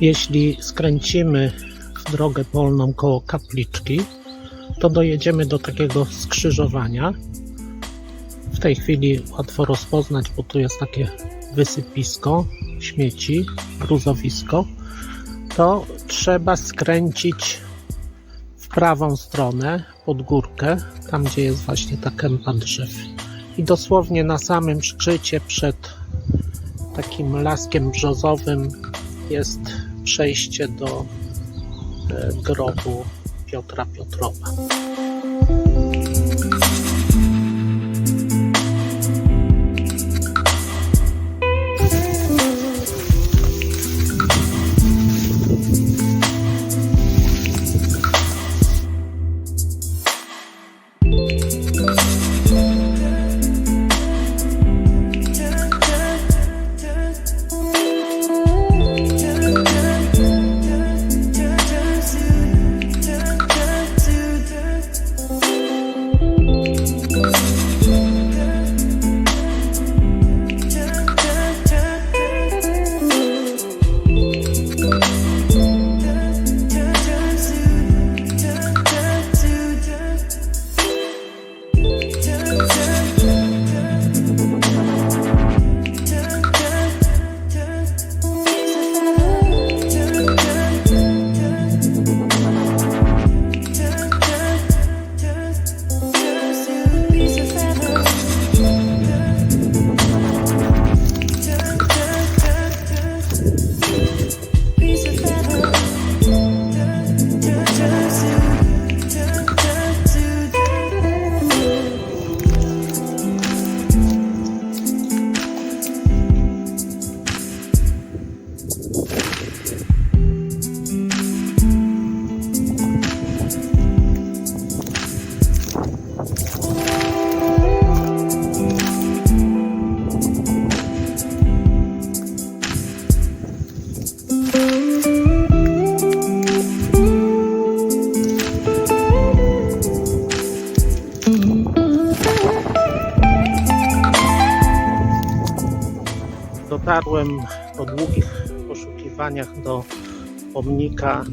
Jeśli skręcimy w drogę polną koło kapliczki, to dojedziemy do takiego skrzyżowania. W tej chwili łatwo rozpoznać, bo tu jest takie wysypisko śmieci, gruzowisko. To trzeba skręcić w prawą stronę pod górkę, tam gdzie jest właśnie ta kępa drzew. I dosłownie na samym szczycie przed takim laskiem brzozowym jest przejście do e, grobu Piotra Piotrowa. Dotarłem po długich poszukiwaniach do pomnika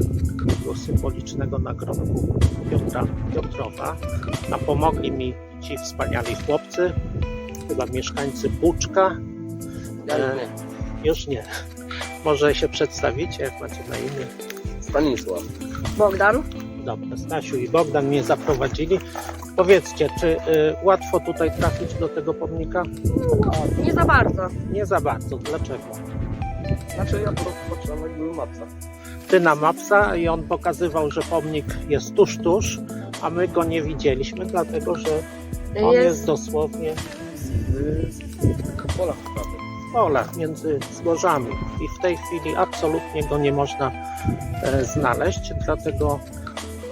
tego symbolicznego nagrobku Piotra Piotrowa. A pomogli mi ci wspaniali chłopcy, chyba mieszkańcy Buczka. Ja E. Już nie. Może się przedstawicie, jak macie na imię. Stanisław. Bogdan. Dobra, Stasiu i Bogdan mnie zaprowadzili. Powiedzcie, czy y, łatwo tutaj trafić do tego pomnika? Nie za bardzo. Nie za bardzo. Dlaczego? Znaczy ja po prostu patrzyłem na Google Mapsa. Ty na mapsa i on pokazywał, że pomnik jest tuż, tuż, a my go nie widzieliśmy, dlatego że on jest, Jest, dosłownie W polach w polach między zbożami i w tej chwili absolutnie go nie można e, znaleźć, dlatego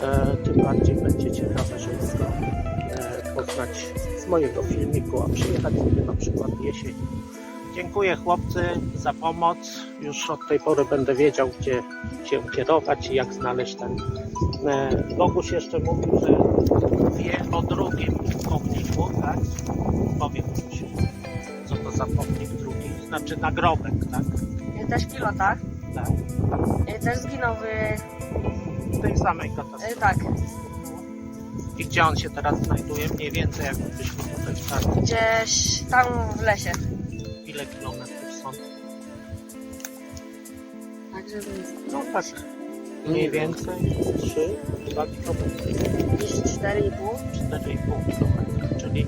e, tym bardziej będzie ciekawe, żeby e, z mojego filmiku, a przyjechać sobie na przykład jesień. Dziękuję chłopcy za pomoc. Już od tej pory będę wiedział, gdzie się kierować i jak znaleźć ten. E, Boguś jeszcze mówił, że wie o drugim pomniku, tak? Powiem coś. Co to za pomnik drugi? Znaczy nagrobek, tak? też pilota. Tak. Też zginął w... W tej samej katastrofie. Tak. I gdzie on się teraz znajduje? Mniej więcej jakbyśmy tutaj wtarli. Gdzieś tam w lesie. Ile kilometrów stąd? Także No tak. Mniej więcej 3, 2 kilometry. gdzieś 4,5. 4,5 km, czyli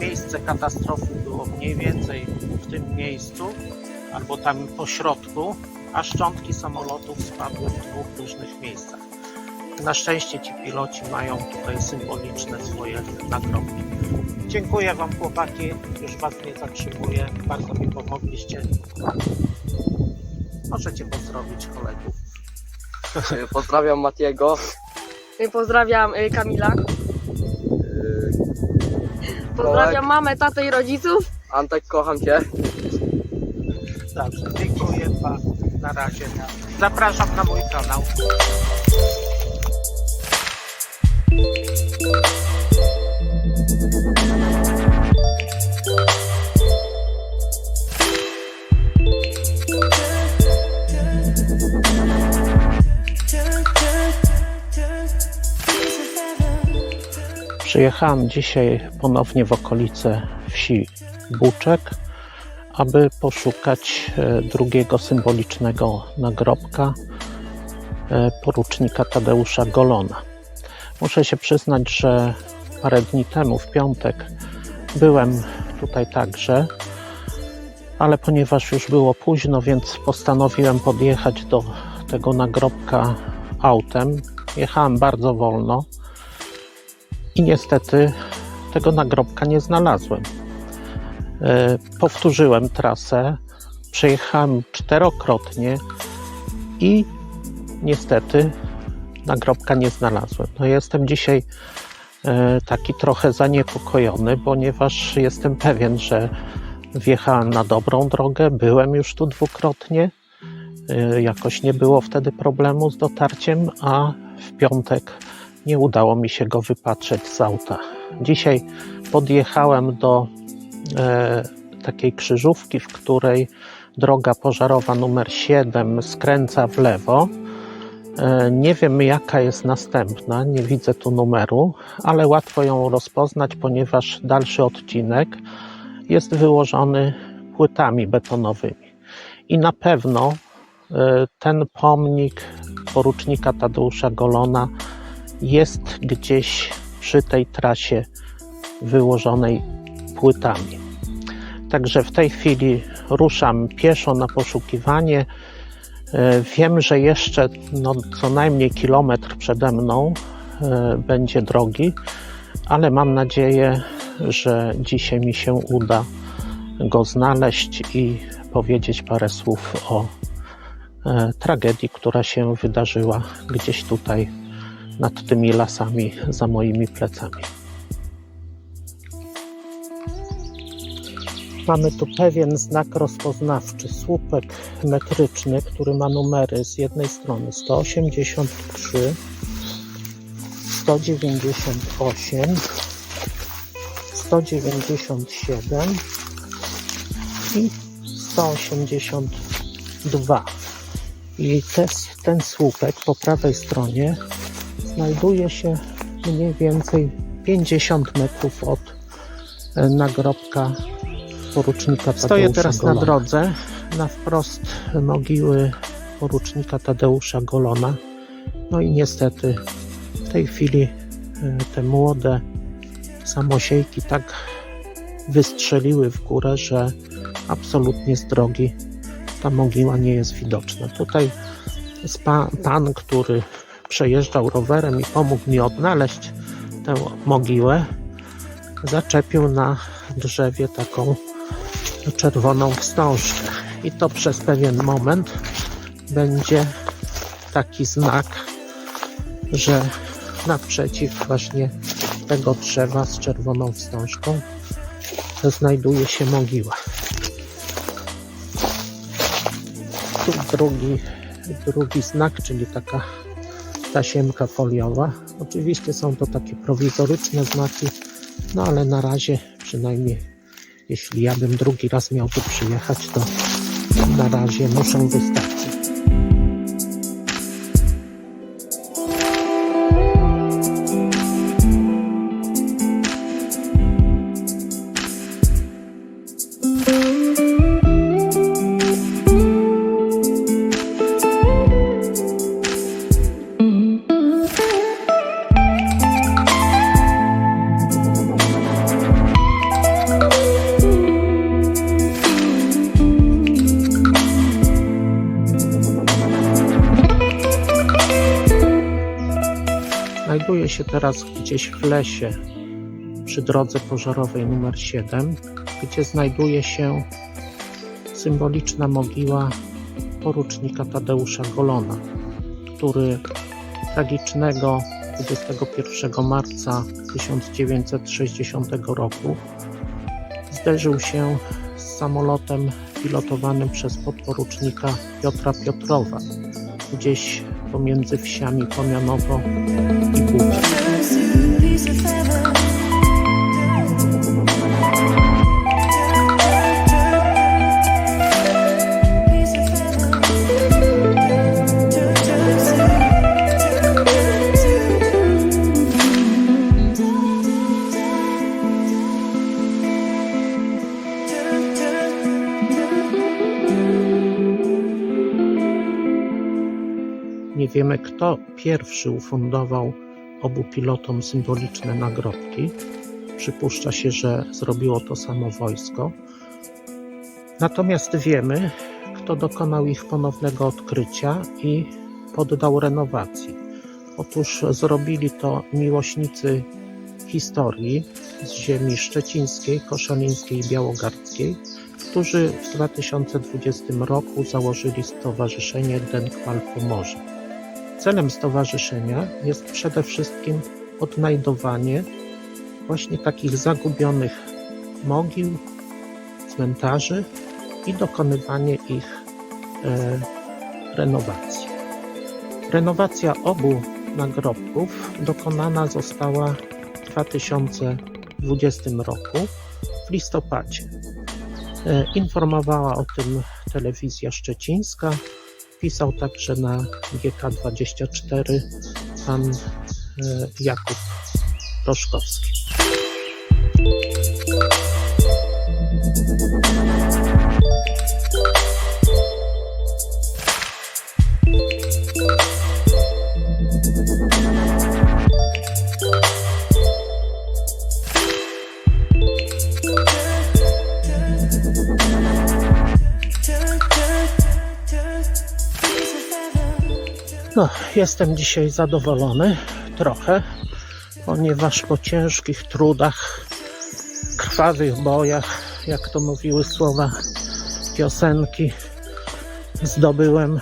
miejsce katastrofy było mniej więcej w tym miejscu, albo tam po środku, a szczątki samolotów spadły w dwóch różnych miejscach. Na szczęście ci piloci mają tutaj symboliczne swoje nagrobki. Dziękuję Wam chłopaki, już Was nie zatrzymuję, bardzo mi pomogliście. Możecie pozdrowić kolegów. Pozdrawiam Matiego. Y, Pozdrawiam y, Kamila. Y, Pozdrawiam mamę, tatę i rodziców. Antek, kocham cię. Dobrze, dziękuję Wam. Na razie. Zapraszam na mój kanał. Przyjechałem dzisiaj ponownie w okolice wsi Buczek, aby poszukać e, drugiego symbolicznego nagrobka e, porucznika Tadeusza Golona. Muszę się przyznać, że parę dni temu, w piątek, byłem tutaj także, ale ponieważ już było późno, więc postanowiłem podjechać do tego nagrobka autem. Jechałem bardzo wolno i niestety tego nagrobka nie znalazłem. E, Powtórzyłem trasę, przejechałem czterokrotnie i niestety nagrobka nie znalazłem. No jestem dzisiaj e, taki trochę zaniepokojony, ponieważ jestem pewien, że wjechałem na dobrą drogę, byłem już tu dwukrotnie. E, Jakoś nie było wtedy problemu z dotarciem, a w piątek nie udało mi się go wypatrzeć z auta. Dzisiaj podjechałem do e, takiej krzyżówki, w której droga pożarowa numer 7 skręca w lewo. E, nie wiem, jaka jest następna, nie widzę tu numeru, ale łatwo ją rozpoznać, ponieważ dalszy odcinek jest wyłożony płytami betonowymi. I na pewno e, ten pomnik porucznika Tadeusza Golona jest gdzieś przy tej trasie wyłożonej płytami. Także w tej chwili ruszam pieszo na poszukiwanie. E, Wiem, że jeszcze no, co najmniej kilometr przede mną e, będzie drogi, ale mam nadzieję, że dzisiaj mi się uda go znaleźć i powiedzieć parę słów o e, tragedii, która się wydarzyła gdzieś tutaj nad tymi lasami za moimi plecami. Mamy tu pewien znak rozpoznawczy, słupek metryczny, który ma numery z jednej strony 183, 198, 197 i 182. I te, ten słupek po prawej stronie znajduje się mniej więcej 50 metrów od e, nagrobka porucznika Stoję teraz na drodze, na wprost mogiły porucznika Tadeusza Golona. No i niestety w tej chwili e, te młode samosiejki tak wystrzeliły w górę, że absolutnie z drogi ta mogiła nie jest widoczna. Tutaj pan, który przejeżdżał rowerem i pomógł mi odnaleźć tę mogiłę. Zaczepił na drzewie taką czerwoną wstążkę. I to przez pewien moment będzie taki znak, że naprzeciw właśnie tego drzewa z czerwoną wstążką znajduje się mogiła. Tu drugi, drugi znak, czyli taka tasiemka foliowa. Oczywiście są to takie prowizoryczne znaki, no ale na razie przynajmniej jeśli ja bym drugi raz miał tu przyjechać, to na razie muszą wystarczyć. Się teraz gdzieś w lesie przy drodze pożarowej numer 7, gdzie znajduje się symboliczna mogiła porucznika Tadeusza Golona, który tragicznego 21 marca 1960 roku zderzył się z samolotem pilotowanym przez podporucznika Piotra Piotrowa gdzieś pomiędzy wsiami Pomianowo i Buczek. wiemy, kto pierwszy ufundował obu pilotom symboliczne nagrobki. Przypuszcza się, że zrobiło to samo wojsko. Natomiast wiemy, kto dokonał ich ponownego odkrycia i poddał renowacji. Otóż zrobili to miłośnicy historii z ziemi szczecińskiej, koszalińskiej i białogardzkiej, którzy w 2020 roku założyli Stowarzyszenie Denkwal Pomorze. Celem stowarzyszenia jest przede wszystkim odnajdowanie właśnie takich zagubionych mogił, cmentarzy i dokonywanie ich e, renowacji. Renowacja obu nagrobków dokonana została w 2020 roku w listopadzie. E, Informowała o tym telewizja szczecińska. Pisał także na GK24 pan e, Jakub Roszkowski. No, jestem dzisiaj zadowolony trochę, ponieważ po ciężkich trudach, krwawych bojach, jak to mówiły słowa piosenki, zdobyłem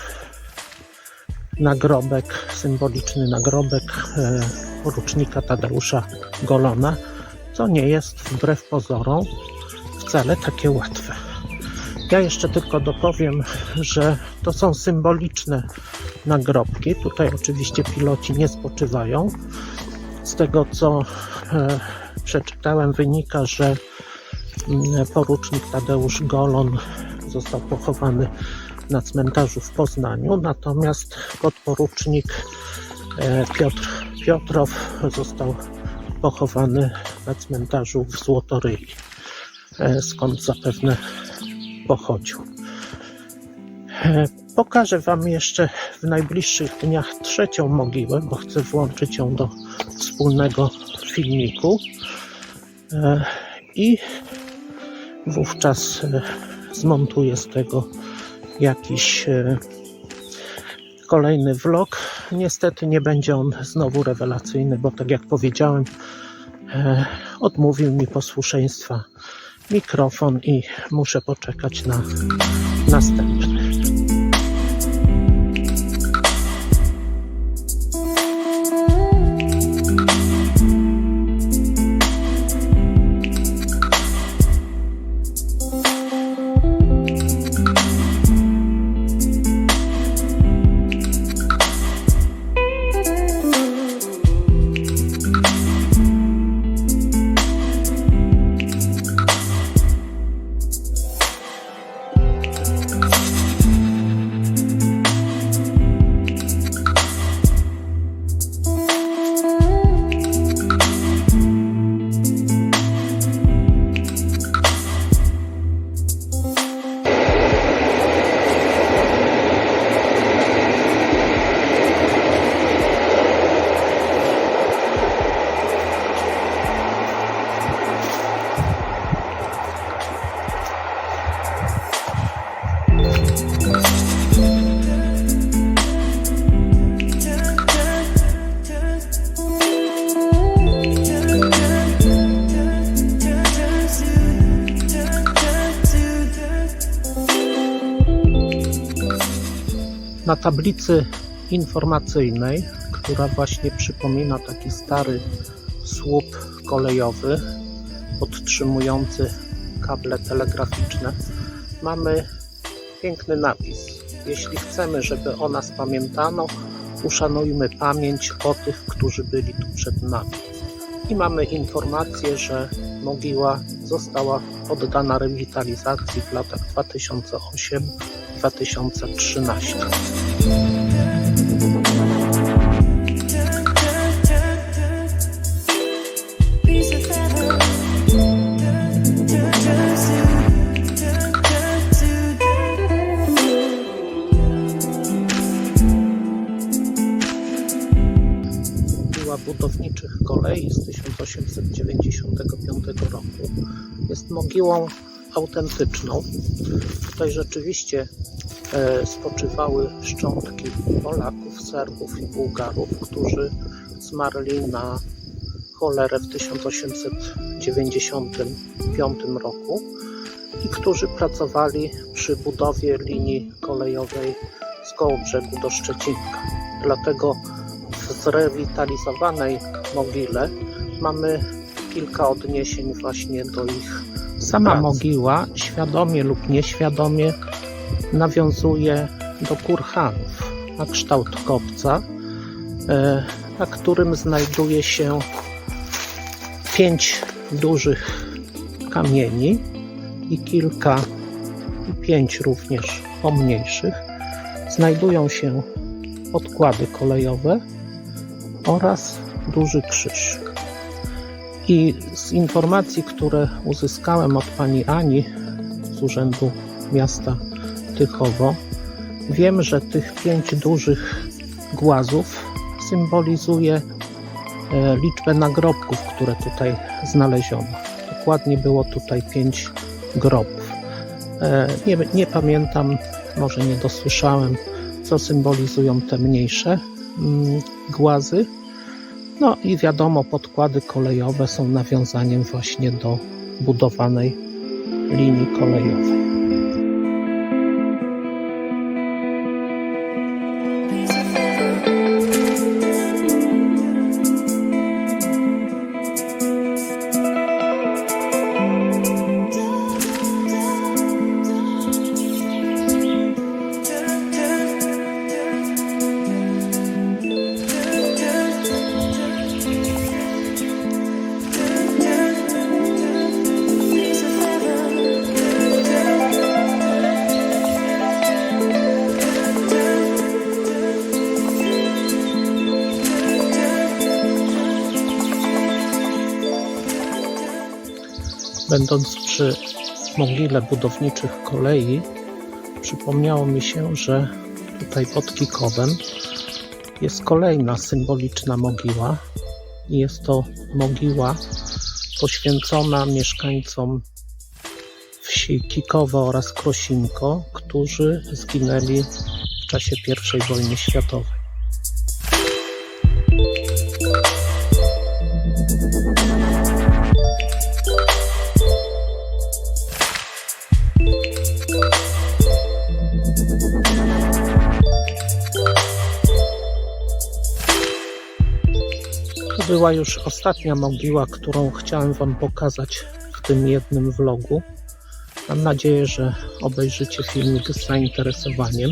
nagrobek, symboliczny nagrobek e, porucznika Tadeusza Golona, co nie jest wbrew pozorom wcale takie łatwe. Ja jeszcze tylko dopowiem, że to są symboliczne nagrobki. Tutaj oczywiście piloci nie spoczywają. Z tego co e, przeczytałem, wynika, że mm, porucznik Tadeusz Golon został pochowany na cmentarzu w Poznaniu, natomiast podporucznik e, Piotr Piotrow został pochowany na cmentarzu w Złotoryi, e, skąd zapewne pochodził. Pokażę Wam jeszcze w najbliższych dniach trzecią mogiłę, bo chcę włączyć ją do wspólnego filmiku. E, I wówczas e, zmontuję z tego jakiś e, kolejny vlog. Niestety nie będzie on znowu rewelacyjny, bo tak jak powiedziałem, odmówił mi posłuszeństwa mikrofon i muszę poczekać na następny. Tablicy informacyjnej, która właśnie przypomina taki stary słup kolejowy podtrzymujący kable telegraficzne, mamy piękny napis. Jeśli chcemy, żeby o nas pamiętano, uszanujmy pamięć o tych, którzy byli tu przed nami. I mamy informację, że mogiła została poddana rewitalizacji w latach dwa tysiące trzynaście. budowniczych kolei z 1895 roku. Jest mogiłą autentyczną. Tutaj rzeczywiście e, spoczywały szczątki Polaków, Serbów i Bułgarów, którzy zmarli na cholerę w 1895 roku i którzy pracowali przy budowie linii kolejowej z Kołobrzegu do Szczecinka. Dlatego w zrewitalizowanej mogile mamy kilka odniesień właśnie do ich. Sama pracy. mogiła świadomie lub nieświadomie nawiązuje do kurhanów. Ma kształt kopca, e, na którym znajduje się pięć dużych kamieni i kilka, i pięć również pomniejszych. Znajdują się podkłady kolejowe oraz duży krzyż. I z informacji, które uzyskałem od pani Ani z Urzędu Miasta Tychowo, wiem, że tych pięć dużych głazów symbolizuje e, liczbę nagrobków, które tutaj znaleziono. Dokładnie było tutaj pięć grobów. E, Nie, nie pamiętam, może nie dosłyszałem, co symbolizują te mniejsze mm, głazy. No i wiadomo, podkłady kolejowe są nawiązaniem właśnie do budowanej linii kolejowej. Będąc przy mogile budowniczych kolei, przypomniało mi się, że tutaj pod Kikowem jest kolejna symboliczna mogiła. Jest to mogiła poświęcona mieszkańcom wsi Kikowo oraz Krosinko, którzy zginęli w czasie I wojny światowej. To była już ostatnia mogiła, którą chciałem Wam pokazać w tym jednym vlogu. Mam nadzieję, że obejrzycie filmik z zainteresowaniem.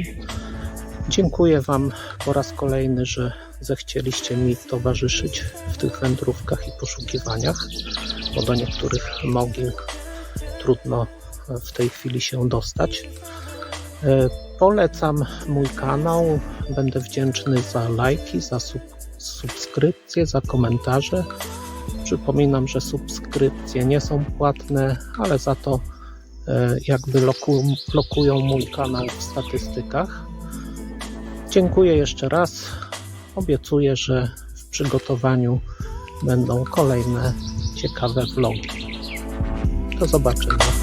Dziękuję Wam po raz kolejny, że zechcieliście mi towarzyszyć w tych wędrówkach i poszukiwaniach, bo do niektórych mogił trudno w tej chwili się dostać. E, Polecam mój kanał. Będę wdzięczny za lajki, za sub subskrypcje, za komentarze. Przypominam, że subskrypcje nie są płatne, ale za to e, jakby loku, blokują mój kanał w statystykach. Dziękuję jeszcze raz. Obiecuję, że w przygotowaniu będą kolejne ciekawe vlogi. Do zobaczenia.